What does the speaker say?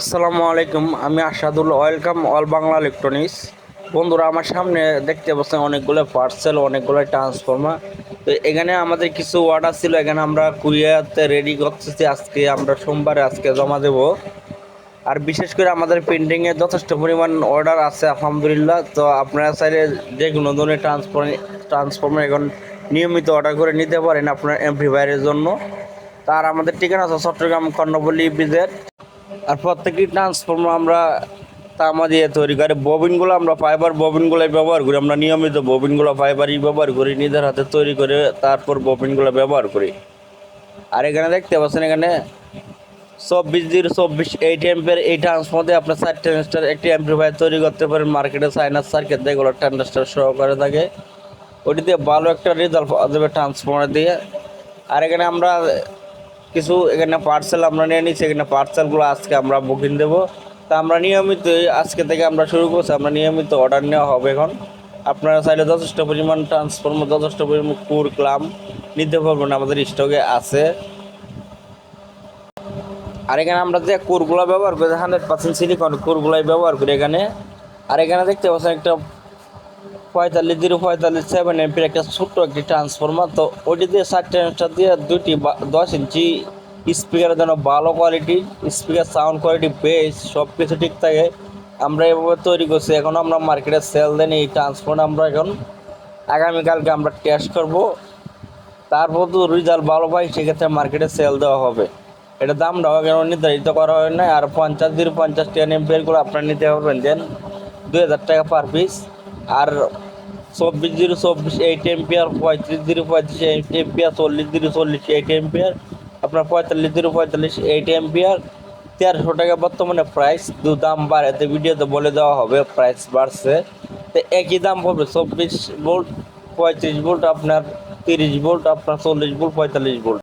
আসসালামু আলাইকুম, আমি Asadul welcome all Bangla electronics বন্ধুরা, আমার সামনে দেখতে পাচ্ছেন অনেকগুলো পার্সেল অনেকগুলো ট্রান্সফর্মার তো এখানে আমাদের কিছু অর্ডার ছিল, এখানে আমরা কুরিয়ারতে রেডি করতেছি। আজকে আমরা সোমবারে আজকে জমা দেব। আর বিশেষ করে আমাদের পেন্টিংয়ে যথেষ্ট পরিমাণ অর্ডার আছে, আলহামদুলিল্লাহ। তো আপনারা চাইলে যে কোনো ধরনের ট্রান্সফর্ম ট্রান্সফর্মার এখন নিয়মিত অর্ডার করে নিতে পারেন আপনার এমপ্লিফায়ারের জন্য। তার আমাদের ঠিকানা আছে চট্টগ্রাম কর্ণপল্লী বিজেট আর প্রত্যেকটি ট্রান্সফর্মার আমরা তামা দিয়ে তৈরি করি। ববিনগুলো আমরা ফাইবার ববিনগুলোই ব্যবহার করি। আমরা নিয়মিত ববিনগুলো ফাইবারই ব্যবহার করি, নিজের হাতে তৈরি করে তারপর ববিনগুলো ব্যবহার করি। আর এখানে দেখতে পাচ্ছেন, এখানে চব্বিশ জিরো চব্বিশ এইট এম্পের এই ট্রান্সফর্মার আপনার চার ট্রান্সটার একটি এমপ্লিফায়ার তৈরি করতে পারেন। মার্কেটে সাইনাস সার্কেট দিয়ে এগুলো সহকারে থাকে। ওটি দিয়ে ভালো একটা রেজাল্ট পাওয়া যাবে ট্রান্সফর্মার দিয়ে। আর এখানে আমরা কিছু এখানে পার্সেল আমরা নিয়ে নিচ্ছি এখানে পার্সেলগুলো আজকে আমরা বুকিং দেবো। তা আমরা নিয়মিত আজকে থেকে আমরা শুরু করছি, আমরা নিয়মিত অর্ডার নেওয়া হবে এখন। আপনারা চাইলে যথেষ্ট পরিমাণ ট্রান্সফর্মার যথেষ্ট পরিমাণ কুর, ক্লাম নিতে পারবেন, আমাদের স্টকে আছে। আর এখানে আমরা যে কোরগুলো ব্যবহার করি হান্ড্রেড পার্সেন্ট সিলিকন কোরগুলাই ব্যবহার করি এখানে। আর এখানে দেখতে পাচ্ছেন একটা পঁয়তাল্লিশ জিরো পঁয়তাল্লিশ সেভেন এমপির একটা ছোট্ট একটি ট্রান্সফর্মার তো ওটি দিয়ে ষাট ট্রান্সটার দিয়ে দুটি দশ ইঞ্চি স্পিকারের জন্য ভালো quality speaker sound quality bass সব কিছু ঠিক থাকে। আমরা এভাবে তৈরি করছি। এখন আমরা মার্কেটে সেল দেন এই ট্রান্সফর্মার আমরা এখন আগামীকালকে আমরা টেস্ট করব। তারপর তো রেজাল্ট ভালো পাই, সেক্ষেত্রে মার্কেটে সেল দেওয়া হবে। এটা দামটাও কেন নির্ধারিত করা হয় না। আর পঞ্চাশ জিরো পঞ্চাশ টেন এমপিয়ারগুলো আপনারা নিতে পারবেন। দেন দুই হাজার টাকা পার পিস আর চব্বিশ জিরো চব্বিশ এইট এম্পিয়ার পঁয়ত্রিশ জিরো পঁয়ত্রিশ এইট এম্পিয়ার চল্লিশ জিরো চল্লিশ এইট এম্পিয়ার আপনার পঁয়তাল্লিশ জিরো পঁয়তাল্লিশ এইট এম্পিয়ার তেরোশো টাকা বর্তমানে প্রাইস দু দাম বাড়াতে ভিডিওতে বলে দেওয়া হবে প্রাইস বাড়ছে। তো একই দাম পড়বে চব্বিশ ভোল্ট পঁয়ত্রিশ ভোল্ট আপনার তিরিশ ভোল্ট আপনার চল্লিশ ভোল্ট পঁয়তাল্লিশ ভোল্ট